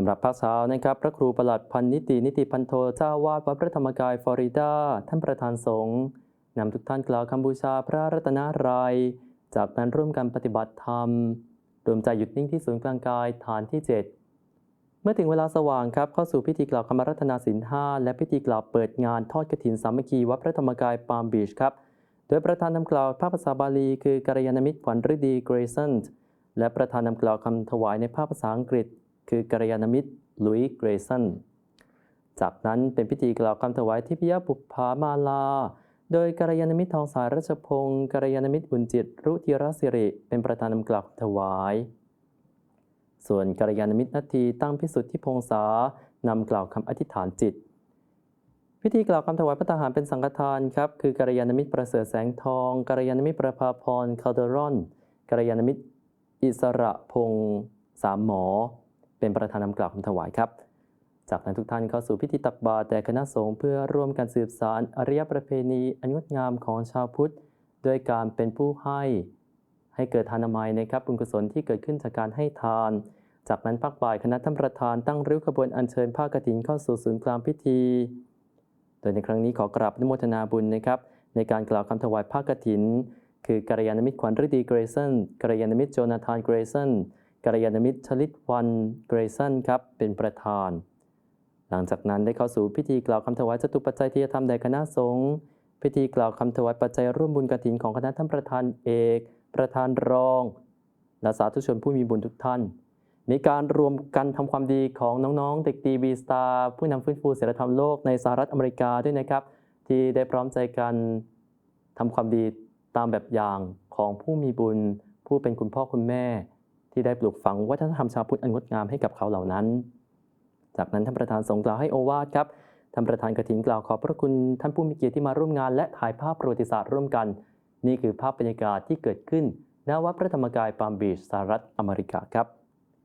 สำหรับภาคเช้านะครับ พระครูประหลัดพันนิตินิติพันโทเจ้าวาดวัดพระธรรมกายฟลอริดา ท่านประธานสงฆ์นำทุกท่านกล่าวคำบูชาพระรัตนารยัย จากนั้นร่วมกันปฏิบัติธรรมรวมใจหยุดนิ่งที่ศูนย์กลางกายฐานที่ 7 เมื่อถึงเวลาสว่างครับเข้าสู่พิธีกล่าวคำรัตนาศีลห้าและพิธีกล่าวเปิดงานทอดกฐินสามัคคีวัดพระธรรมกายปาล์มบีชครับ โดยประธานนำกล่าวภาพภาษาบาลี คือกัลยาณมิตรขวัญฤดีเกรซันและประธานนำกล่าวคำถวายในภาพภาษาอังกฤษ คือกัลยาณมิตรลุยเกรซันจากนั้นเป็นพิธีกล่าวคำถวายทิพยบุพภามาลา โดยกัลยาณมิตรทองสายรัชพงศ์กัลยาณมิตรบุญจิตรุธิรสิริ เป็นประธานนำกล่าวถวาย ส่วนกัลยาณมิตรนาทีตั้งพิสุทธิพงษานำกล่าวคำอธิษฐานจิต พิธีกล่าวคำถวายพระทหารเป็นสังฆทานครับ คือกัลยาณมิตรประเสริฐแสงทองกัลยาณมิตรประภาพรคาเดรอนกัลยาณมิตรอิสระพงษ์สามหมอ เป็นประธานนำกล่าวคำถวายครับ จากนั้นทุกท่านเข้าสู่พิธีตักบาตรแต่คณะสงฆ์เพื่อร่วมกันสืบสานอริยประเพณีอันงดงามของชาวพุทธด้วยการเป็นผู้ให้ให้เกิดทานนามัยนะครับบุญกุศลที่เกิดขึ้นจากการให้ทาน จากนั้นพักบ่ายคณะท่านประธานตั้งริ้วขบวนอัญเชิญผ้ากฐินเข้าสู่ศูนย์กลางพิธี โดยในครั้งนี้ขอกราบนุโมทนาบุญนะครับในการกล่าวคำถวายผ้ากฐิน คือกัลยาณมิตรขวัญฤดีเกรซันกัลยาณมิตรโจนาธานเกรซัน กัลยาณมิตรชลิตวันเกรซันครับเป็นประธาน หลังจากนั้นได้เข้าสู่พิธีกล่าวคำถวายจตุปัจจัยที่จะทำแด่คณะสงฆ์พิธีกล่าวคำถวายปัจจัยร่วมบุญกฐินของคณะท่านประธานเอก ประธานรอง และสาธุชนผู้มีบุญทุกท่าน มีการรวมกันทำความดีของน้องๆ เด็กดีบีสตาร์ผู้นำฟื้นฟูศิลธรรมโลกในสหรัฐอเมริกาด้วยนะครับ ที่ได้พร้อมใจกันทำความดีตามแบบอย่างของผู้มีบุญ ผู้เป็นคุณพ่อคุณแม่ ที่ได้ปลูกฝังวัฒนธรรมชาวพุทธอันงดงามให้กับเขาเหล่านั้น จากนั้นท่านประธานสงกล่าวให้โอวาทครับท่านประธานกระถินกล่าวขอบพระคุณท่านผู้มีเกียรติที่มาร่วมงานและถ่ายภาพประวัติศาสตร์ร่วมกัน นี่คือภาพบรรยากาศที่เกิดขึ้นณวัดพระธรรมกายปาล์มบีชสหรัฐอเมริกาครับ